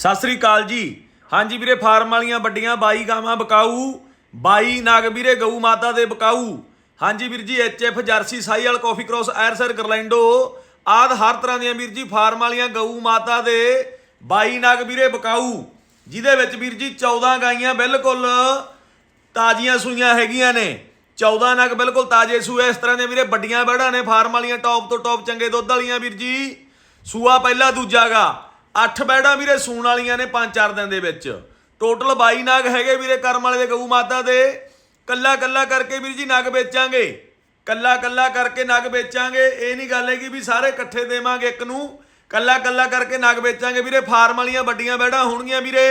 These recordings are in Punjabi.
ਸਤਿ ਸ੍ਰੀ ਅਕਾਲ ਜੀ। ਹਾਂਜੀ ਵੀਰੇ, ਫਾਰਮ ਵਾਲੀਆਂ ਵੱਡੀਆਂ ਬਾਈ ਗਾਵਾਂ ਬਕਾਊ। ਬਾਈ ਨਾਗ ਵੀਰੇ, ਗਊ ਮਾਤਾ ਦੇ ਬਕਾਊ। ਹਾਂਜੀ ਵੀਰ ਜੀ ਐਚਐਫ ਜਰਸੀ ਸਾਈ ਵਾਲ ਕਾਫੀ ਕ੍ਰੋਸ, ਐਰਸਰ, ਗਰਲੈਂਡੋ। ਆਦ ਹਰ ਤਰ੍ਹਾਂ ਦੀਆਂ ਵੀਰ ਜੀ, ਫਾਰਮ ਵਾਲੀਆਂ ਗਊ ਮਾਤਾ ਦੇ ਬਾਈ ਨਾਗ ਵੀਰੇ ਬਕਾਊ। ਜਿਹਦੇ ਵਿੱਚ ਵੀਰ ਜੀ 14 ਗਾਈਆਂ ਬਿਲਕੁਲ ਤਾਜ਼ੀਆਂ ਸੂਈਆਂ ਹੈਗੀਆਂ ਨੇ। 14 ਨਗ ਬਿਲਕੁਲ ਤਾਜ਼ੇ ਸੂਏ, ਇਸ ਤਰ੍ਹਾਂ ਦੇ ਵੀਰੇ ਵੱਡੀਆਂ ਬੜਾਂ ਨੇ, ਫਾਰਮ ਵਾਲੀਆਂ ਟੌਪ ਤੋਂ ਟੌਪ ਚੰਗੇ ਦੁੱਧ ਵਾਲੀਆਂ ਵੀਰ ਜੀ। ਸੂਆ ਪਹਿਲਾ ਦੂਜਾਗਾ 8 ਬੈੜਾਂ ਵੀਰੇ ਸੂਣ ਵਾਲੀਆਂ ਨੇ 5-4 ਦਿਨ ਦੇ ਵਿੱਚ। ਟੋਟਲ 22 ਨਾਗ ਹੈਗੇ ਵੀਰੇ ਕਰਮ ਵਾਲੇ ਦੇ ਗਊ ਮਾਤਾ ਦੇ। ਕੱਲਾ ਕੱਲਾ ਕਰਕੇ ਵੀਰ ਜੀ ਨਗ ਵੇਚਾਂਗੇ। ਕੱਲਾ ਕੱਲਾ ਕਰਕੇ ਨਗ ਵੇਚਾਂਗੇ। ਇਹ ਨਹੀਂ ਗੱਲ ਹੈਗੀ ਵੀ ਸਾਰੇ ਇਕੱਠੇ ਦੇਵਾਂਗੇ ਇੱਕ ਨੂੰ। ਕੱਲਾ ਕੱਲਾ ਕਰਕੇ ਨਗ ਵੇਚਾਂਗੇ ਵੀਰੇ। ਫਾਰਮ ਵਾਲੀਆਂ ਵੱਡੀਆਂ ਬੈੜਾਂ ਹੋਣਗੀਆਂ ਵੀਰੇ।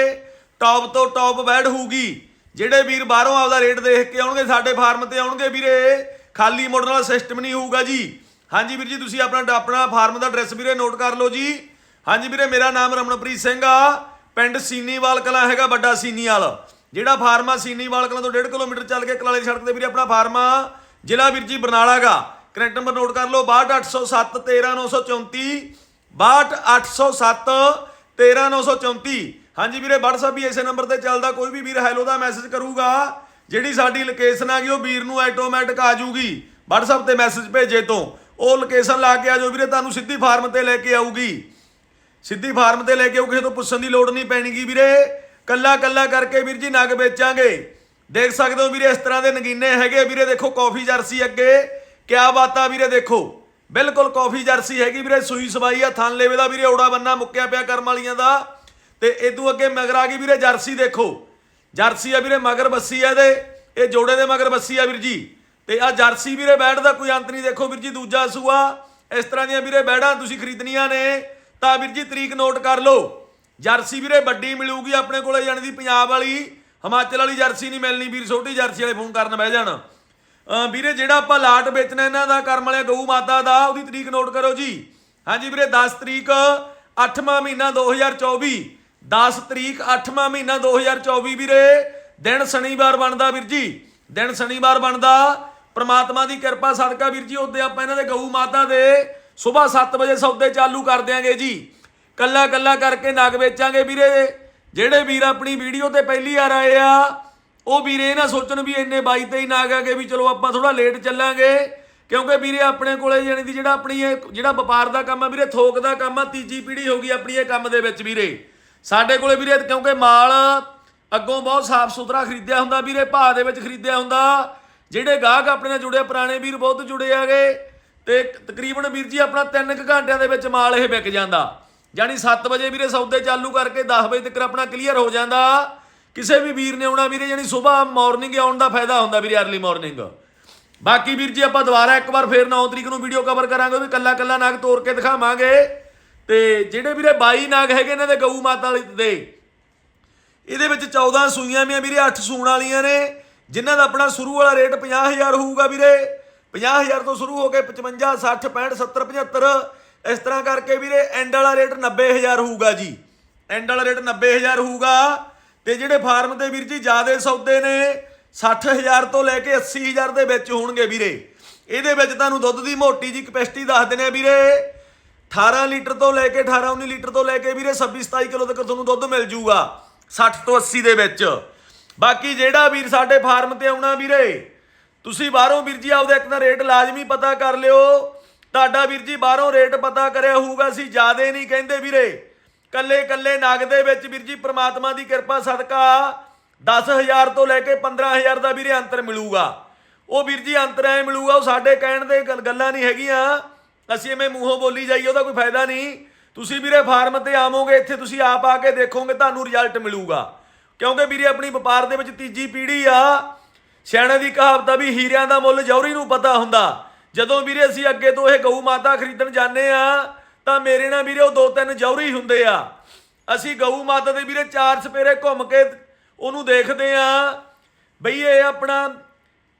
ਟੌਪ ਤੋਂ ਟੌਪ ਬੈੜ ਹੋਊਗੀ। ਜਿਹੜੇ ਵੀਰ ਬਾਹਰੋਂ ਆਪਦਾ ਰੇਟ ਦੇਖ ਕੇ ਆਉਣਗੇ, ਸਾਡੇ ਫਾਰਮ ਤੇ ਆਉਣਗੇ ਵੀਰੇ। ਖਾਲੀ ਮੋੜਨ ਵਾਲਾ ਸਿਸਟਮ ਨਹੀਂ ਹੋਊਗਾ ਜੀ। ਹਾਂਜੀ ਵੀਰ ਜੀ, ਤੁਸੀਂ ਆਪਣਾ ਆਪਣਾ ਫਾਰਮ ਦਾ ਐਡਰੈਸ ਵੀਰੇ ਨੋਟ ਕਰ ਲਓ ਜੀ। ਹਾਂਜੀ ਵੀਰੇ, ਮੇਰਾ ਨਾਮ ਰਮਨਪ੍ਰੀਤ ਸਿੰਘ ਆ। ਪਿੰਡ ਸੀਨੀਵਾਲ ਕਲਾਂ ਹੈਗਾ, ਵੱਡਾ ਸੀਨੀਵਾਲ। ਜਿਹੜਾ ਫਾਰਮ ਆ ਸੀਨੀਵਾਲ ਕਲਾਂ ਤੋਂ 1.5 ਕਿਲੋਮੀਟਰ ਚੱਲ ਕੇ ਕਲਾਲੇ ਸੜਕ ਤੇ ਵੀਰੇ, ਆਪਣਾ ਫਾਰਮ ਆ ਜ਼ਿਲ੍ਹਾ ਵੀਰ ਜੀ ਬਰਨਾਲਾ ਗਾ ਕਰੰਟ ਨੰਬਰ ਨੋਟ ਕਰ ਲਓ 62807 13934 62807 13934 ਹਾਂਜੀ ਵੀਰੇ WhatsApp ਵੀ ਇਸੇ ਨੰਬਰ ਤੇ ਚੱਲਦਾ, ਕੋਈ ਵੀ ਵੀਰ ਹੈਲੋ ਦਾ ਮੈਸੇਜ ਕਰੂਗਾ। ਜਿਹੜੀ ਸਾਡੀ ਲੋਕੇਸ਼ਨ ਆ ਗਈ, ਉਹ ਵੀਰ ਨੂੰ ਆਟੋਮੈਟਿਕ ਆ ਜੂਗੀ। WhatsApp ਤੇ ਮੈਸੇਜ ਭੇਜੇ ਤੋਂ। ਉਹ ਲੋਕੇਸ਼ਨ ਲਾ ਕੇ ਆ ਜਾਓ ਵੀਰੇ, ਤੁਹਾਨੂੰ ਸਿੱਧੀ ਫਾਰਮ ਤੇ ਲੈ ਕੇ ਆਊਗੀ। ਸਿੱਧੀ ਫਾਰਮ ਤੇ ਲੈ ਕੇ ਉਹ ਕਿਸੇ ਤੋਂ ਪੁੱਛਣ ਦੀ ਲੋੜ ਨਹੀਂ ਪੈਣੀਗੀ ਵੀਰੇ। ਕੱਲਾ ਕੱਲਾ ਕਰਕੇ ਵੀਰ ਜੀ ਨਗ ਵੇਚਾਂਗੇ। ਦੇਖ ਸਕਦੇ ਹੋ ਵੀਰੇ ਇਸ ਤਰ੍ਹਾਂ ਦੇ ਨਗੀਨੇ ਹੈਗੇ ਵੀਰੇ। ਦੇਖੋ ਕਾਫੀ ਜਰਸੀ ਅੱਗੇ। ਕਿਆ ਬਾਤਾਂ ਵੀਰੇ ਦੇਖੋ। ਬਿਲਕੁਲ ਕਾਫੀ ਜਰਸੀ ਹੈਗੀ ਵੀਰੇ। ਸੂਈ ਸਵਾਈ ਆ ਥਣ ਲੇਵੇ ਦਾ ਵੀਰੇ ਔੜਾ ਬੰਨਾ ਮੁੱਕਿਆ ਪਿਆ ਕਰਮ ਵਾਲੀਆਂ ਦਾ। ਤੇ ਇਦੋਂ ਅੱਗੇ ਮਗਰ ਆ ਗਈ ਵੀਰੇ ਜਰਸੀ ਦੇਖੋ। ਜਰਸੀ ਆ ਵੀਰੇ ਮਗਰ ਬੱਸੀ ਆ ਇਹਦੇ। ਇਹ ਜੋੜੇ ਦੇ ਮਗਰ ਬੱਸੀ ਆ ਵੀਰ ਜੀ। ਤੇ ਆ ਜਰਸੀ ਵੀਰੇ ਬੈਠ ਦਾ ਕੋਈ ਅੰਤ ਨਹੀਂ। ਦੇਖੋ ਵੀਰ ਜੀ ਦੂਜਾ ਸੂਆ। ਇਸ ਤਰ੍ਹਾਂ ਦੀਆਂ ਵੀਰੇ ਬੈੜਾਂ ਤੁਸੀਂ ਖਰੀਦਣੀਆਂ ਨੇ। ਤਾਂ ਵੀਰ ਜੀ ਤਰੀਕ ਨੋਟ ਕਰ ਲਓ। ਜਰਸੀ ਵੀਰੇ ਵੱਡੀ ਮਿਲੂਗੀ ਆਪਣੇ ਕੋਲੇ ਜਾਣੀ ਦੀ ਪੰਜਾਬ ਵਾਲੀ, ਹਿਮਾਚਲ ਵਾਲੀ ਜਰਸੀ ਨਹੀਂ ਮਿਲਣੀ ਵੀਰ, ਛੋਟੀ ਜਰਸੀ ਵਾਲੇ ਫੋਨ ਕਰਨ ਬਹਿ ਜਾਣ। ਵੀਰੇ ਜਿਹੜਾ ਆਪਾਂ ਲਾਟ ਵੇਚਣਾ ਇਹਨਾਂ ਦਾ, ਕਰਮ ਵਾਲੇ ਗਊ ਮਾਤਾ ਦਾ, ਉਹਦੀ ਤਰੀਕ ਨੋਟ ਕਰੋ ਜੀ। ਹਾਂਜੀ ਵੀਰੇ 10 ਤਰੀਕ 8ਵਾਂ ਮਹੀਨਾ 2024 10 ਤਰੀਕ 8ਵਾਂ ਮਹੀਨਾ 2024 ਵੀਰੇ। ਦਿਨ ਸ਼ਨੀਵਾਰ ਬਣਦਾ ਵੀਰ ਜੀ। ਦਿਨ ਸ਼ਨੀਵਾਰ ਬਣਦਾ। ਪ੍ਰਮਾਤਮਾ ਦੀ ਕਿਰਪਾ, ਸਦਕਾ ਵੀਰ ਜੀ, ਉਹਦੇ ਆਪਾਂ ਇਹਨਾਂ ਦੇ ਗਊ ਮਾਤਾ ਦੇ ਸਵੇਰ 7 ਵਜੇ ਸੌਦੇ ਚਾਲੂ ਕਰ ਦਿਆਂਗੇ ਜੀ। ਕੱਲਾ ਕੱਲਾ ਕਰਕੇ ਨਗ ਵੇਚਾਂਗੇ ਵੀਰੇ। ਜਿਹੜੇ ਵੀਰ ਆਪਣੀ ਵੀਡੀਓ ਤੇ ਪਹਿਲੀ ਵਾਰ ਆਏ ਆ, ਉਹ ਵੀਰੇ ਇਹ ਨਾ ਸੋਚਣ ਵੀ ਇੰਨੇ ਬਾਈ ਤੇ ਹੀ ਨਾਗ ਆ ਗਏ ਵੀ ਚਲੋ ਆਪਾਂ ਥੋੜਾ ਲੇਟ ਚੱਲਾਂਗੇ। ਕਿਉਂਕਿ ਵੀਰੇ ਆਪਣੇ ਕੋਲੇ ਜਾਣੀ ਦੀ ਜਿਹੜਾ ਆਪਣੀ ਇਹ, ਜਿਹੜਾ ਵਪਾਰ ਦਾ ਕੰਮ ਆ ਵੀਰੇ, ਥੋਕ ਦਾ ਕੰਮ ਆ, ਤੀਜੀ ਪੀੜ੍ਹੀ ਹੋ ਗਈ ਆਪਣੀ ਇਹ ਕੰਮ ਦੇ ਵਿੱਚ ਵੀਰੇ। ਸਾਡੇ ਕੋਲੇ ਵੀਰੇ ਕਿਉਂਕਿ ਮਾਲ ਅੱਗੋਂ ਬਹੁਤ ਸਾਫ਼ ਸੁਥਰਾ ਖਰੀਦਿਆ ਹੁੰਦਾ ਵੀਰੇ, ਭਾਅ ਦੇ ਵਿੱਚ ਖਰੀਦਿਆ ਹੁੰਦਾ। ਜਿਹੜੇ ਗਾਹਕ ਆਪਣੇ ਨਾਲ ਜੁੜੇ ਪੁਰਾਣੇ ਵੀਰ ਬਹੁਤ ਜੁੜੇ ਆਗੇ ਤੇ ਤਕਰੀਬਨ ਵੀਰ ਜੀ ਆਪਣਾ 3 ਘੰਟਿਆਂ ਦੇ ਵਿੱਚ ਮਾਲ ਇਹ ਵਿਕ ਜਾਂਦਾ। ਯਾਨੀ 7 ਵਜੇ ਵੀਰੇ ਸੌਦੇ ਚਾਲੂ ਕਰਕੇ 10 ਵਜੇ ਤੱਕ ਆਪਣਾ ਕਲੀਅਰ ਹੋ ਜਾਂਦਾ। ਕਿਸੇ ਵੀ ਵੀਰ ਨੇ ਆਉਣਾ ਵੀਰੇ, ਯਾਨੀ ਸਵੇਰ ਮਾਰਨਿੰਗ ਆਉਣ ਦਾ ਫਾਇਦਾ ਹੁੰਦਾ ਵੀਰੇ ਅਰਲੀ ਮਾਰਨਿੰਗ ਬਾਕੀ ਵੀਰ ਜੀ ਆਪਾਂ ਦੁਬਾਰਾ ਇੱਕ ਵਾਰ ਫੇਰ 9 ਤਰੀਕ ਨੂੰ ਵੀਡੀਓ ਕਵਰ ਕਰਾਂਗੇ, ਉਹ ਵੀ ਕੱਲਾ ਕੱਲਾ ਨਾਗ ਤੋੜ ਕੇ ਦਿਖਾਵਾਂਗੇ। ਤੇ ਜਿਹੜੇ ਵੀਰੇ 22 ਨਾਗ ਹੈਗੇ ਇਹਨਾਂ ਦੇ ਗਊ ਮਾਤਾ ਵਾਲੀ ਦੇ, ਇਹਦੇ ਵਿੱਚ 14 ਸੂਈਆਂ ਮੀਆਂ ਵੀਰੇ 8 ਸੂਣ ਵਾਲੀਆਂ ਨੇ, ਜਿਨ੍ਹਾਂ ਦਾ ਆਪਣਾ ਸ਼ੁਰੂ ਵਾਲਾ ਰੇਟ 50000 ਹੋਊਗਾ ਵੀਰੇ। 50000 ਤੋਂ ਸ਼ੁਰੂ ਹੋ ਕੇ 55 60 65 70 75 ਇਸ ਤਰ੍ਹਾਂ ਕਰਕੇ ਵੀਰੇ ਐਂਡ ਵਾਲਾ ਰੇਟ 90000 ਹੋਊਗਾ ਜੀ। ਐਂਡ ਵਾਲਾ ਰੇਟ 90000 ਹੋਊਗਾ ਤੇ ਜਿਹੜੇ ਫਾਰਮ ਦੇ ਵੀਰ ਜੀ ਜਿਆਦੇ ਸੌਦੇ ਨੇ 60000 ਤੋਂ ਲੈ ਕੇ 80000 ਦੇ ਵਿੱਚ ਹੋਣਗੇ ਵੀਰੇ। ਇਹਦੇ ਵਿੱਚ ਤੁਹਾਨੂੰ ਦੁੱਧ ਦੀ ਮੋਟੀ ਜੀ ਕਪੈਸਿਟੀ ਦੱਸ ਦਿੰਦੇ ਆ ਵੀਰੇ। 18 ਲੀਟਰ ਤੋਂ ਲੈ ਕੇ 18 19 ਲੀਟਰ ਤੋਂ ਲੈ ਕੇ ਵੀਰੇ 26 27 ਕਿਲੋ ਤੱਕ ਤੁਹਾਨੂੰ ਦੁੱਧ ਮਿਲ ਜੂਗਾ 60 ਤੋਂ 80 ਦੇ ਵਿੱਚ। ਬਾਕੀ ਜਿਹੜਾ ਵੀਰ ਸਾਡੇ ਫਾਰਮ ਤੇ ਆਉਣਾ ਵੀਰੇ ਤੁਸੀਂ ਬਾਹਰੋਂ ਵੀਰ ਜੀ ਆਪਦਾ ਇੱਕ ਦਾ ਰੇਟ ਲਾਜ਼ਮੀ ਪਤਾ ਕਰ ਲਿਓ। ਤੁਹਾਡਾ ਵੀਰ ਜੀ ਬਾਹਰੋਂ ਰੇਟ ਪਤਾ ਕਰਿਆ ਹੋਊਗਾ, ਅਸੀਂ ਜਿਆਦੇ ਨਹੀਂ ਕਹਿੰਦੇ ਵੀਰੇ। ਕੱਲੇ ਕੱਲੇ ਨਗ ਦੇ ਵਿੱਚ ਵੀਰ ਜੀ ਪ੍ਰਮਾਤਮਾ ਦੀ ਕਿਰਪਾ, ਸਦਕਾ 10000 ਤੋਂ ਲੈ ਕੇ 15000 ਦਾ ਵੀਰੇ ਅੰਤਰ ਮਿਲੂਗਾ। ਉਹ ਵੀਰ ਜੀ ਅੰਤਰ ਐ ਮਿਲੂਗਾ, ਉਹ ਸਾਡੇ ਕਹਿਣ ਦੇ ਗੱਲ- ਗੱਲਾਂ ਨਹੀਂ ਹੈਗੀਆਂ। ਅਸੀਂ ਐਵੇਂ ਮੂੰਹੋਂ ਬੋਲੀ ਜਾਈਏ, ਉਹਦਾ ਕੋਈ ਫਾਇਦਾ ਨਹੀਂ। ਤੁਸੀਂ ਵੀਰੇ ਫਾਰਮ ਤੇ ਆਵੋਗੇ, ਇੱਥੇ ਤੁਸੀਂ ਆਪ ਆ ਕੇ ਦੇਖੋਗੇ, ਤੁਹਾਨੂੰ ਰਿਜ਼ਲਟ ਮਿਲੂਗਾ। ਕਿਉਂਕਿ ਵੀਰੇ ਆਪਣੀ ਵਪਾਰ ਦੇ ਵਿੱਚ ਤੀਜੀ ਪੀੜ੍ਹੀ ਆ। ਸਿਆਣੇ ਦੀ ਕਹਾਵਤ ਆ ਵੀ ਹੀਰਿਆਂ ਦਾ ਮੁੱਲ ਜੌਹਰੀ ਨੂੰ ਪਤਾ ਹੁੰਦਾ। ਜਦੋਂ ਵੀਰੇ ਅਸੀਂ ਅੱਗੇ ਤੋਂ ਇਹ ਗਊ ਮਾਤਾ ਖਰੀਦਣ ਜਾਂਦੇ ਆ, ਤਾਂ ਮੇਰੇ ਨਾਲ ਵੀਰੇ ਉਹ ਦੋ ਤਿੰਨ ਜੌਹਰੀ ਹੁੰਦੇ ਆ। ਅਸੀਂ ਗਊ ਮਾਤਾ ਦੇ ਵੀਰੇ ਚਾਰ ਸਪੇਰੇ ਘੁੰਮ ਕੇ ਉਹਨੂੰ ਦੇਖਦੇ ਆ ਬਈ ਇਹ ਆਪਣਾ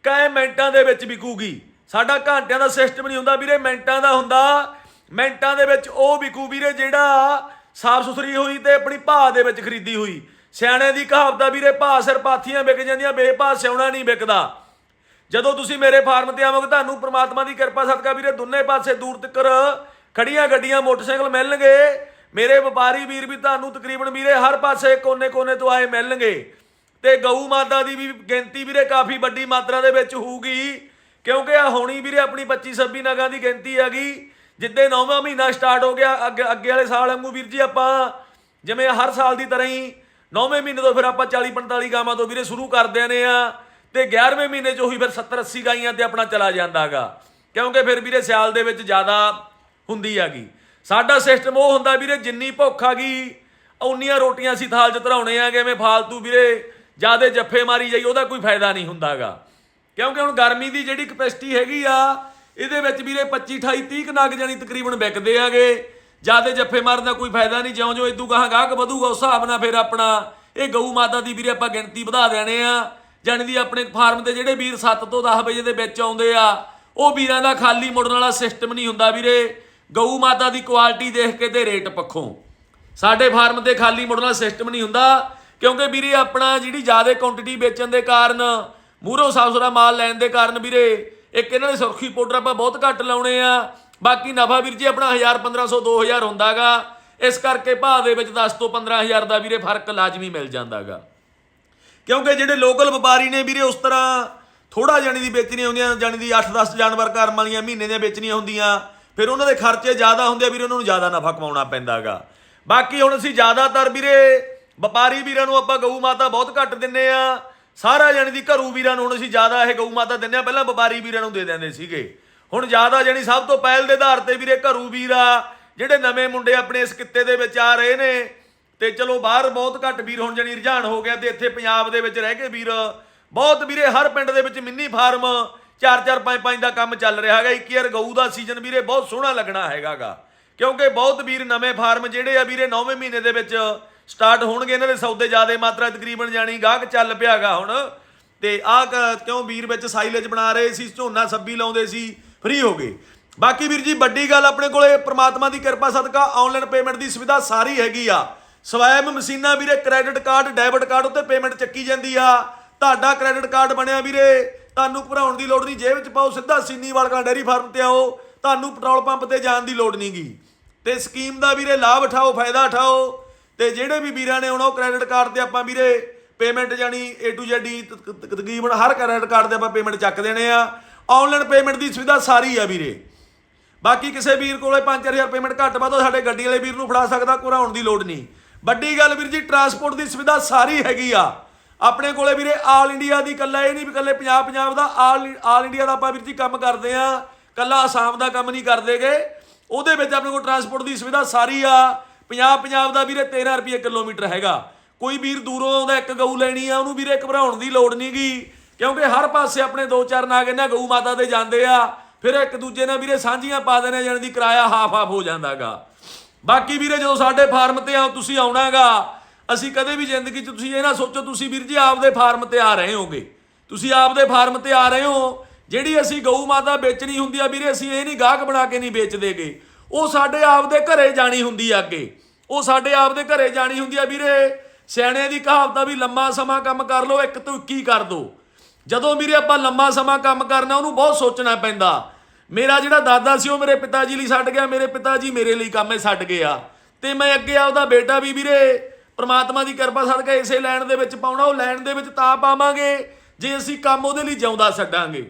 ਕਈ ਮਿੰਟਾਂ ਦੇ ਵਿੱਚ ਵਿਕੂਗੀ। ਸਾਡਾ ਘੰਟਿਆਂ ਦਾ ਸਿਸਟਮ ਨਹੀਂ ਹੁੰਦਾ ਵੀਰੇ, ਮਿੰਟਾਂ ਦਾ ਹੁੰਦਾ। ਮਿੰਟਾਂ ਦੇ ਵਿੱਚ ਉਹ ਵਿਕੂ ਵੀਰੇ ਜਿਹੜਾ ਸਾਫ਼ ਸੁਥਰੀ ਹੋਈ ਤੇ ਆਪਣੀ ਭਾਅ ਦੇ ਵਿੱਚ ਖਰੀਦੀ ਹੋਈ। ਸਿਆਣਿਆਂ ਦੀ ਕਹਾਵਤ ਆ ਵੀਰੇ ਭਾਅ ਸਿਰ ਪਾਥੀਆਂ ਵਿਕ ਜਾਂਦੀਆਂ, ਬੇਭਾਅ ਸਿਉਣਾ ਨਹੀਂ ਵਿਕਦਾ। ਜਦੋਂ ਤੁਸੀਂ ਮੇਰੇ ਫਾਰਮ ਤੇ ਆਵੋਗੇ, ਤੁਹਾਨੂੰ ਪ੍ਰਮਾਤਮਾ ਦੀ ਕਿਰਪਾ, ਸਦਕਾ ਵੀਰੇ ਦੋਨੇ ਪਾਸੇ ਦੂਰ ਤੱਕ ਖੜੀਆਂ ਗੱਡੀਆਂ, ਮੋਟਰਸਾਈਕਲ ਮਿਲਣਗੇ। ਮੇਰੇ ਵਪਾਰੀ ਵੀਰ ਵੀ ਤੁਹਾਨੂੰ ਤਕਰੀਬਨ ਵੀਰੇ ਹਰ ਪਾਸੇ ਕੋਨੇ-ਕੋਨੇ ਤੋਂ ਆਏ ਮਿਲਣਗੇ। ਤੇ ਗਊ ਮਾਤਾ ਦੀ ਵੀ ਗਿਣਤੀ ਵੀਰੇ ਕਾਫੀ ਵੱਡੀ ਮਾਤਰਾ ਦੇ ਵਿੱਚ ਹੋਊਗੀ। ਕਿਉਂਕਿ ਆ ਹੋਣੀ ਵੀਰੇ ਆਪਣੀ 25 26 ਨਗਾਂ ਦੀ ਗਿਣਤੀ ਹੈਗੀ। ਜਿੱਦੇ ਨੌਵਾਂ ਮਹੀਨਾ ਸਟਾਰਟ ਹੋ ਗਿਆ ਅੱਗੇ ਅੱਗੇ ਵਾਲੇ ਸਾਲ ਵਾਂਗੂ ਵੀਰ ਜੀ ਆਪਾਂ ਜਿਵੇਂ ਹਰ ਸਾਲ ਦੀ ਤਰ੍ਹਾਂ ਹੀ ਨੌਵੇਂ ਮਹੀਨੇ ਤੋਂ ਫਿਰ ਆਪਾਂ 40 45 ਗਾਵਾਂ ਤੋਂ ਵੀਰੇ ਸ਼ੁਰੂ ਕਰਦੇ ਨੇ ਆ ਤੇ 11ਵੇਂ ਮਹੀਨੇ 'ਚ ਉਹੀ ਫਿਰ 70 80 ਗਾਈਆਂ ਤੇ ਆਪਣਾ ਚਲਾ ਜਾਂਦਾਗਾ ਕਿਉਂਕਿ ਫਿਰ ਵੀਰੇ ਸਿਆਲ ਦੇ ਵਿੱਚ ਜ਼ਿਆਦਾ ਹੁੰਦੀ ਹੈਗੀ। ਸਾਡਾ ਸਿਸਟਮ ਉਹ ਹੁੰਦਾ ਵੀਰੇ ਜਿੰਨੀ ਭੁੱਖ ਆ ਗਈ ਉਨੀਆਂ ਰੋਟੀਆਂ ਅਸੀਂ ਥਾਲ 'ਚ ਧਰਾਉਣੇ ਆ ਐਵੇਂ ਫਾਲਤੂ ਵੀਰੇ ਜਿਆਦੇ ਜੱਫੇ ਮਾਰੀ ਜਾਈ, ਉਹਦਾ ਕੋਈ ਫਾਇਦਾ ਨਹੀਂ ਹੁੰਦਾਗਾ ਕਿਉਂਕਿ ਹੁਣ ਗਰਮੀ ਦੀ ਜਿਹੜੀ ਕਪੈਸਿਟੀ ਹੈਗੀ ਆ, ਇਹਦੇ ਵਿੱਚ ਵੀਰੇ 25 28 30 ਕੁ ਨਗ ਜਾਨੀ ਤਕਰੀਬਨ ਵਿਕਦੇ ਆਗੇ ਜਿਆਦੇ ਜੱਫੇ ਮਾਰਨ ਦਾ ਕੋਈ ਫਾਇਦਾ ਨਹੀਂ ਜਿਉਂ ਜਿਉਂ ਇਦੂ ਗਾਹਾਂ ਗਾਹਕ ਵਧੂਗਾ, ਉਸ ਹਿਸਾਬ ਨਾਲ ਫਿਰ ਆਪਣਾ ਇਹ ਗਊ ਮਾਤਾ ਦੀ ਵੀਰੇ ਆਪਾਂ ਗਿਣਤੀ ਵਧਾ ਦੇਣੇ ਆ। ਜਾਣੀ ਦੀ ਆਪਣੇ ਫਾਰਮ ਤੇ ਜਿਹੜੇ ਵੀਰ 7 ਤੋਂ 10 ਵਜੇ ਦੇ ਵਿੱਚ ਆਉਂਦੇ ਆ, ਉਹ ਵੀਰਾਂ ਦਾ ਖਾਲੀ ਮੁੜਨ ਵਾਲਾ ਸਿਸਟਮ ਨਹੀਂ ਹੁੰਦਾ ਵੀਰੇ। ਗਊ ਮਾਤਾ ਦੀ ਕੁਆਲਿਟੀ ਦੇਖ ਕੇ ਤੇ ਰੇਟ ਪੱਖੋਂ। ਸਾਡੇ ਫਾਰਮ ਤੇ ਖਾਲੀ ਮੁੜਨ ਵਾਲਾ ਸਿਸਟਮ ਨਹੀਂ ਹੁੰਦਾ, ਕਿਉਂਕਿ ਵੀਰੇ ਆਪਣਾ ਜਿਹੜੀ ਜ਼ਿਆਦਾ ਕੁਆਂਟੀਟੀ ਵੇਚਣ ਦੇ ਕਾਰਨ, ਮੂਹਰੋਂ ਸਾਫ਼ ਸੁਥਰਾ ਮਾਲ ਲੈਣ ਦੇ ਕਾਰਨ ਵੀਰੇ, ਇੱਕ ਇਹਨਾਂ ਦੇ ਸੁਰਖੀ ਪਾਊਡਰ ਆਪਾਂ ਬਹੁਤ ਘੱਟ ਲਾਉਣੇ ਆ। ਬਾਕੀ ਨਫਾ ਵੀਰ ਜੀ ਆਪਣਾ 1000 1500 2000 ਹੁੰਦਾਗਾ। ਇਸ ਕਰਕੇ ਭਾਅ ਦੇ ਵਿੱਚ 10 ਤੋਂ 15000 ਦਾ ਵੀਰੇ ਫ਼ਰਕ ਲਾਜ਼ਮੀ ਮਿਲ ਜਾਂਦਾਗਾ। ਕਿਉਂਕਿ ਜਿਹੜੇ ਲੋਕਲ ਵਪਾਰੀ ਨੇ ਵੀਰੇ, ਉਸ ਤਰ੍ਹਾਂ ਥੋੜਾ ਜਾਣੀ ਦੀ ਵੇਚਣੀਆਂ ਹੁੰਦੀਆਂ, ਜਾਣੀ ਦੀ 8-10 ਜਾਨਵਰ ਕਰਮ ਵਾਲੀਆਂ ਮਹੀਨੇ ਦੀਆਂ ਵੇਚਣੀਆਂ ਹੁੰਦੀਆਂ, ਫਿਰ ਉਹਨਾਂ ਦੇ ਖਰਚੇ ਜ਼ਿਆਦਾ ਹੁੰਦੇ ਆ, ਵੀਰੇ ਉਹਨਾਂ ਨੂੰ ਜ਼ਿਆਦਾ ਨਫਾ ਕਮਾਉਣਾ ਪੈਂਦਾਗਾ। ਬਾਕੀ ਹੁਣ ਅਸੀਂ ਜ਼ਿਆਦਾਤਰ ਵੀਰੇ, ਵਪਾਰੀ ਵੀਰਾਂ ਨੂੰ ਆਪਾਂ ਗਊ ਮਾਤਾ ਬਹੁਤ ਘੱਟ ਦਿੰਨੇ ਆ। ਸਾਰਾ ਜਾਣੀ ਦੀ ਘਰੂ ਵੀਰਾਂ ਨੂੰ ਹੁਣ ਅਸੀਂ ਜ਼ਿਆਦਾ ਇਹ ਗਊ ਮਾਤਾ ਦਿੰਨੇ ਆ, ਪਹਿਲਾਂ ਵਪਾਰੀ ਵੀਰਾਂ ਨੂੰ ਦੇ ਦਿੰਦੇ ਸੀਗੇ। ਹੁਣ ਜ਼ਿਆਦਾ ਜਾਣੀ ਸਭ ਤੋਂ ਪਹਿਲ ਦੇ ਆਧਾਰ ਤੇ ਵੀਰੇ ਘਰੂ ਵੀਰਾ ਜਿਹੜੇ ਨਵੇਂ ਮੁੰਡੇ ਆਪਣੇ ਇਸ ਕਿੱਤੇ ਦੇ ਵਿੱਚ ਆ ਰਹੇ ਨੇ। ਤੇ ਚਲੋ ਬਾਹਰ ਬਹੁਤ ਘੱਟ ਵੀਰ ਹੁਣ ਜਣੀ ਰੁਝਾਨ ਹੋ ਗਿਆ ਤੇ ਇੱਥੇ ਪੰਜਾਬ ਦੇ ਵਿੱਚ ਰਹਿ ਕੇ ਵੀਰ, ਬਹੁਤ ਵੀਰੇ ਹਰ ਪਿੰਡ ਦੇ ਵਿੱਚ ਮਿੰਨੀ ਫਾਰਮ 4-4 5-5 ਦਾ ਕੰਮ ਚੱਲ ਰਿਹਾ ਹੈਗਾ। ਇੱਕ ਯਾਰ ਗਊ ਦਾ ਸੀਜ਼ਨ ਵੀਰੇ ਬਹੁਤ ਸੋਹਣਾ ਲੱਗਣਾ ਹੈਗਾਗਾ ਕਿਉਂਕਿ ਬਹੁਤ ਵੀਰ ਨਵੇਂ ਫਾਰਮ ਜਿਹੜੇ ਆ ਵੀਰੇ 9ਵੇਂ ਮਹੀਨੇ ਦੇ ਵਿੱਚ ਸਟਾਰਟ ਹੋਣਗੇ, ਇਹਨਾਂ ਦੇ ਸੌਦੇ ਜ਼ਿਆਦਾ ਮਾਤਰਾ ਤਕਰੀਬਨ ਜਾਣੀ ਗਾਹਕ ਚੱਲ ਪਿਆਗਾ ਹੁਣ। ਤੇ ਆਹ ਕਿਉਂ ਵੀਰ ਵਿੱਚ ਸਾਈਲੇਜ ਬਣਾ ਰਹੇ ਸੀ, ਝੋਨਾ ਸੱਬੀ ਲਾਉਂਦੇ ਸੀ ਫ੍ਰੀ ਹੋ ਗਏ ਬਾਕੀ ਵੀਰ ਜੀ, ਵੱਡੀ ਗੱਲ ਆਪਣੇ ਕੋਲੇ ਪ੍ਰਮਾਤਮਾ ਦੀ ਕਿਰਪਾ, ਸਦਕਾ ਆਨਲਾਈਨ ਪੇਮੈਂਟ ਦੀ ਸੁਵਿਧਾ ਸਾਰੀ ਹੈਗੀ ਆ। ਸਵੈਮ ਮਸ਼ੀਨਾਂ ਵੀਰੇ ਕ੍ਰੈਡਿਟ ਕਾਰਡ ਡੈਬਿਟ ਕਾਰਡ ਉੱਤੇ ਪੇਮੈਂਟ ਚੱਕੀ ਜਾਂਦੀ ਆ। ਤੁਹਾਡਾ ਕ੍ਰੈਡਿਟ ਕਾਰਡ ਬਣਿਆ ਵੀਰੇ, ਤੁਹਾਨੂੰ ਭਰਾਉਣ ਦੀ ਲੋੜ ਨਹੀਂ। ਜੇਬ ਵਿੱਚ ਪਾਓ ਸਿੱਧਾ ਸੀਨੀਵਾਲ ਕਾ ਡੈਰੀ ਫਾਰਮ ਤੇ ਆਓ, ਤੁਹਾਨੂੰ ਪੈਟਰੋਲ ਪੰਪ ਤੇ ਜਾਣ ਦੀ ਲੋੜ ਨਹੀਂਗੀ। ਤੇ ਸਕੀਮ ਦਾ ਵੀਰੇ ਲਾਭ ਉਠਾਓ, ਫਾਇਦਾ ਉਠਾਓ। ਤੇ ਜਿਹੜੇ ਵੀ ਵੀਰਾਂ ਨੇ ਆਉਣਾ, ਉਹ ਕ੍ਰੈਡਿਟ ਕਾਰਡ ਤੇ ਆਪਾਂ ਵੀਰੇ ਪੇਮੈਂਟ ਜਾਨੀ A to Z ਤਕ- ਤਕਰੀਬਨ ਹਰ ਕ੍ਰੈਡਿਟ ਕਾਰਡ ਤੇ ਆਪਾਂ ਪੇਮੈਂਟ ਚੱਕ ਦੇਣੇ ਆ। ਆਨਲਾਈਨ ਪੇਮੈਂਟ ਦੀ ਸੁਵਿਧਾ ਸਾਰੀ ਆ ਵੀਰੇ। ਬਾਕੀ ਕਿਸੇ ਵੀਰ ਕੋਲੇ 5-4000 ਪੇਮੈਂਟ ਘੱਟ ਵੱਧ ਸਾਡੇ ਗੱਡੀ ਵਾਲੇ ਵੀਰ ਨੂੰ ਫੜਾ ਸਕਦਾ ਘੁਰਾਉਣ ਦੀ ਲੋੜ ਨਹੀਂ। ਵੱਡੀ ਗੱਲ ਵੀਰ ਜੀ, ਟਰਾਂਸਪੋਰਟ ਦੀ ਸੁਵਿਧਾ ਸਾਰੀ ਹੈਗੀ ਆ। ਆਪਣੇ ਕੋਲੇ ਵੀਰੇ, ਆਲ ਇੰਡੀਆ ਦੀ ਕੱਲਾ ਇਹ ਨਹੀਂ ਵੀ ਕੱਲੇ ਪੰਜਾਬ ਪੰਜਾਬ ਦਾ, ਆਲ ਆਲ ਇੰਡੀਆ ਦਾ ਆਪਾਂ ਵੀਰ ਜੀ ਕੰਮ ਕਰਦੇ ਆ। ਕੱਲਾ ਆਸਾਮ ਦਾ ਕੰਮ ਨਹੀਂ ਕਰਦੇਗੇ। ਉਹਦੇ ਵਿੱਚ ਆਪਣੇ ਕੋਲ ਟਰਾਂਸਪੋਰਟ ਦੀ ਸੁਵਿਧਾ ਸਾਰੀ ਆ। ਪੰਜਾਬ ਪੰਜਾਬ ਦਾ ਵੀਰੇ 13 ਰੁਪਏ ਕਿਲੋਮੀਟਰ ਹੈਗਾ। ਕੋਈ ਵੀਰ ਦੂਰੋਂ ਆਉਂਦਾ, ਇੱਕ ਗਊ ਲੈਣੀ ਆ, ਉਹਨੂੰ ਵੀਰੇ ਘਬਰਾਉਣ ਦੀ ਲੋੜ ਨਹੀਂਗੀ ਕਿਉਂਕਿ ਹਰ ਪਾਸੇ ਆਪਣੇ ਦੋ ਚਾਰ ਨਾਗ ਇਹਨਾਂ ਗਊ ਮਾਤਾ ਦੇ ਜਾਂਦੇ ਆ, ਫਿਰ ਇੱਕ ਦੂਜੇ ਨਾਲ ਵੀਰੇ ਸਾਂਝੀਆਂ ਪਾ ਦੇਣੇ ਜਾਣ ਦੀ ਕਿਰਾਇਆ ਹਾਫ ਹਾਫ ਹੋ ਜਾਂਦਾਗਾ। ਬਾਕੀ ਵੀਰੇ ਜਦੋਂ ਸਾਡੇ ਫਾਰਮ ਤੇ ਆ ਤੁਸੀਂ ਆਉਣਾਗਾ, ਅਸੀਂ ਕਦੇ ਵੀ ਜ਼ਿੰਦਗੀ 'ਚ ਤੁਸੀਂ ਇਹ ਨਾ ਸੋਚੋ, ਤੁਸੀਂ ਵੀਰ ਜੀ ਆਪਦੇ ਫਾਰਮ ਤੇ ਆ ਰਹੇ ਹੋਗੇ। ਤੁਸੀਂ ਆਪਦੇ ਫਾਰਮ ਤੇ ਆ ਰਹੇ ਹੋ, ਜਿਹੜੀ ਅਸੀਂ ਗਊ ਮਾਤਾ ਵੇਚਣੀ ਹੁੰਦੀ ਆ ਵੀਰੇ, ਅਸੀਂ ਇਹ ਨਹੀਂ ਗਾਹਕ ਬਣਾ ਕੇ ਨਹੀਂ ਵੇਚਦੇਗੇ। ਉਹ ਸਾਡੇ ਆਪਦੇ ਘਰੇ ਜਾਣੀ ਹੁੰਦੀ ਆ ਅੱਗੇ। ਉਹ ਸਾਡੇ ਆਪਦੇ ਘਰੇ ਜਾਣੀ ਹੁੰਦੀ ਆ ਵੀਰੇ, ਸਿਆਣਿਆਂ ਦੀ ਕਹਾਵਤ ਆ ਵੀ ਲੰਮਾ ਸਮਾਂ ਕੰਮ ਕਰ ਲਓ, ਇੱਕ ਤੋਂ 21 ਕਰ ਦੋ। ਜਦੋਂ ਵੀਰੇ ਆਪਾਂ ਲੰਮਾ ਸਮਾਂ ਕੰਮ ਕਰਨਾ, ਉਹਨੂੰ ਬਹੁਤ ਸੋਚਣਾ ਪੈਂਦਾ। ਮੇਰਾ ਜਿਹੜਾ ਦਾਦਾ ਸੀ, ਉਹ ਮੇਰੇ ਪਿਤਾ ਜੀ ਲਈ ਛੱਡ ਗਿਆ, ਮੇਰੇ ਪਿਤਾ ਜੀ ਮੇਰੇ ਲਈ ਕੰਮ ਇਹ ਛੱਡ ਗਿਆ ਤੇ ਮੈਂ ਅੱਗੇ ਆ ਉਹਦਾ ਬੇਟਾ ਵੀ ਵੀਰੇ, ਪ੍ਰਮਾਤਮਾ ਦੀ ਕਿਰਪਾ ਸਦਕਾ ਇਸੇ ਲਾਈਨ ਦੇ ਵਿੱਚ ਪਾਉਣਾ, ਉਹ ਲਾਈਨ ਦੇ ਵਿੱਚ ਤਾਂ ਪਾਵਾਂਗੇ, ਜੇ ਅਸੀਂ ਕੰਮ ਉਹਦੇ ਲਈ ਜਿਉਂਦਾ ਛੱਡਾਂਗੇ।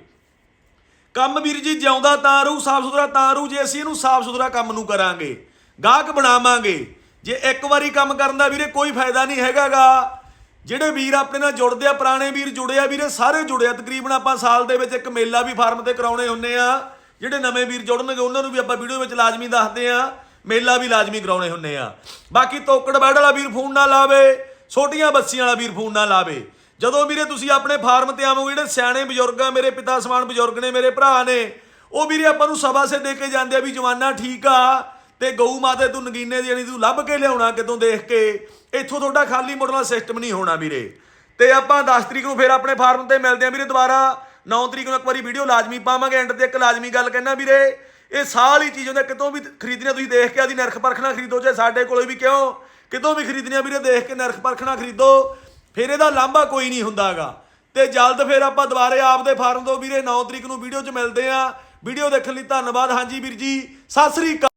ਕੰਮ ਵੀਰ ਜੀ ਜਿਉਂਦਾ ਤਾਂ ਰਹੂ, ਸਾਫ਼ ਸੁਥਰਾ ਤਾਂ ਰਹੂ, ਜੇ ਅਸੀਂ ਇਹਨੂੰ ਸਾਫ਼ ਸੁਥਰਾ ਕੰਮ ਨੂੰ ਕਰਾਂਗੇ, ਗਾਹਕ ਬਣਾਵਾਂਗੇ। ਜੇ ਇੱਕ ਵਾਰੀ ਕੰਮ ਕਰਨ ਦਾ ਵੀਰੇ ਕੋਈ ਫਾਇਦਾ ਨਹੀਂ ਹੈਗਾਗਾ ਜਿਹੜੇ ਵੀਰ ਆਪਣੇ ਨਾਲ ਜੁੜਦੇ ਆ, ਪੁਰਾਣੇ ਵੀਰ ਜੁੜੇ ਆ, ਵੀਰੇ ਸਾਰੇ ਜੁੜੇ ਆ। ਤਕਰੀਬਨ ਆਪਾਂ ਸਾਲ ਦੇ ਵਿੱਚ ਇੱਕ ਮੇਲਾ ਵੀ ਫਾਰਮ ਤੇ ਕਰਾਉਣੇ ਹੁੰਨੇ ਆ। ਜਿਹੜੇ ਨਵੇਂ ਵੀਰ ਜੁੜਨਗੇ, ਉਹਨਾਂ ਨੂੰ ਵੀ ਆਪਾਂ ਵੀਡੀਓ ਵਿੱਚ ਲਾਜ਼ਮੀ ਦੱਸਦੇ ਆ। ਮੇਲਾ ਵੀ ਲਾਜ਼ਮੀ ਕਰਾਉਣੇ ਹੁੰਨੇ ਆ। ਬਾਕੀ ਤੋਕੜ ਬੈੜ ਵਾਲਾ ਵੀਰ ਫੋਨ ਨਾ ਲਾਵੇ, ਛੋਟੀਆਂ ਬੱਸੀਆਂ ਵਾਲਾ ਵੀਰ ਫੋਨ ਨਾ ਲਾਵੇ। ਜਦੋਂ ਵੀਰੇ ਤੁਸੀਂ ਆਪਣੇ ਫਾਰਮ ਤੇ ਆਵੋਗੇ, ਜਿਹੜੇ ਸਿਆਣੇ ਬਜ਼ੁਰਗ ਆ, ਮੇਰੇ ਪਿਤਾ ਸਮਾਨ ਬਜ਼ੁਰਗ ਨੇ, ਮੇਰੇ ਭਰਾ ਨੇ, ਉਹ ਵੀਰੇ ਆਪਾਂ ਨੂੰ ਸਭਾ ਸੇ ਦੇ ਕੇ ਜਾਂਦੇ ਆ ਵੀ ਜਵਾਨਾ ਠੀਕ ਆ। ਤੇ ਗਊ ਮਾਤੇ ਤੂੰ ਨਗੀਨੇ ਦੀ ਜਾਨੀ ਤੂੰ ਲੱਭ ਕੇ ਲਿਆਉਣਾ ਕਿਤੋਂ ਦੇਖ ਕੇ? ਇੱਥੋਂ ਤੁਹਾਡਾ ਖਾਲੀ ਮੁੜਨਾ ਸਿਸਟਮ ਨਹੀਂ ਹੋਣਾ ਵੀਰੇ। ਤੇ ਆਪਾਂ 10 ਤਰੀਕ ਨੂੰ ਫੇਰ ਆਪਣੇ ਫਾਰਮ ਤੇ ਮਿਲਦੇ ਆ ਵੀਰੇ ਦੁਬਾਰਾ। 9 ਤਰੀਕ ਨੂੰ ਇੱਕ ਵਾਰੀ ਵੀਡੀਓ ਲਾਜ਼ਮੀ ਪਾਵਾਂਗੇ ਐਂਡ ਤੇ ਇੱਕ ਲਾਜ਼ਮੀ ਗੱਲ ਕਹਿਣਾ ਵੀਰੇ। ਇਹ ਸਾਰੀ ਚੀਜ਼ ਹੁੰਦਾ ਕਿਤੋਂ ਵੀ ਖਰੀਦਣੀ ਤੁਸੀਂ ਦੇਖ ਕੇ ਆਦੀ ਨਰਖ ਪਰਖਣਾ ਖਰੀਦੋ, ਜੇ ਸਾਡੇ ਕੋਲੇ ਵੀ ਕਿਉਂ? ਕਿਤੋਂ ਵੀ ਖਰੀਦਣੀ ਆ ਵੀਰੇ, ਦੇਖ ਕੇ ਨਰਖ ਪਰਖਣਾ ਖਰੀਦੋ। ਫਿਰ ਇਹਦਾ ਲਾਂਭਾ ਕੋਈ ਨਹੀਂ ਹੁੰਦਾਗਾ। ਤੇ ਜਲਦ ਫਿਰ ਆਪਾਂ ਦੁਬਾਰੇ ਆਪਦੇ ਫਾਰਮ ਤੋਂ ਵੀਰੇ 9 ਤਰੀਕ ਨੂੰ ਵੀਡੀਓ 'ਚ ਮਿਲਦੇ ਆ ਵੀਡੀਓ ਦੇਖਣ ਲਈ ਧੰਨਵਾਦ। ਹਾਂਜੀ ਵੀਰ ਜੀ, ਸਤਿ ਸ੍ਰੀ ਅਕਾਲ।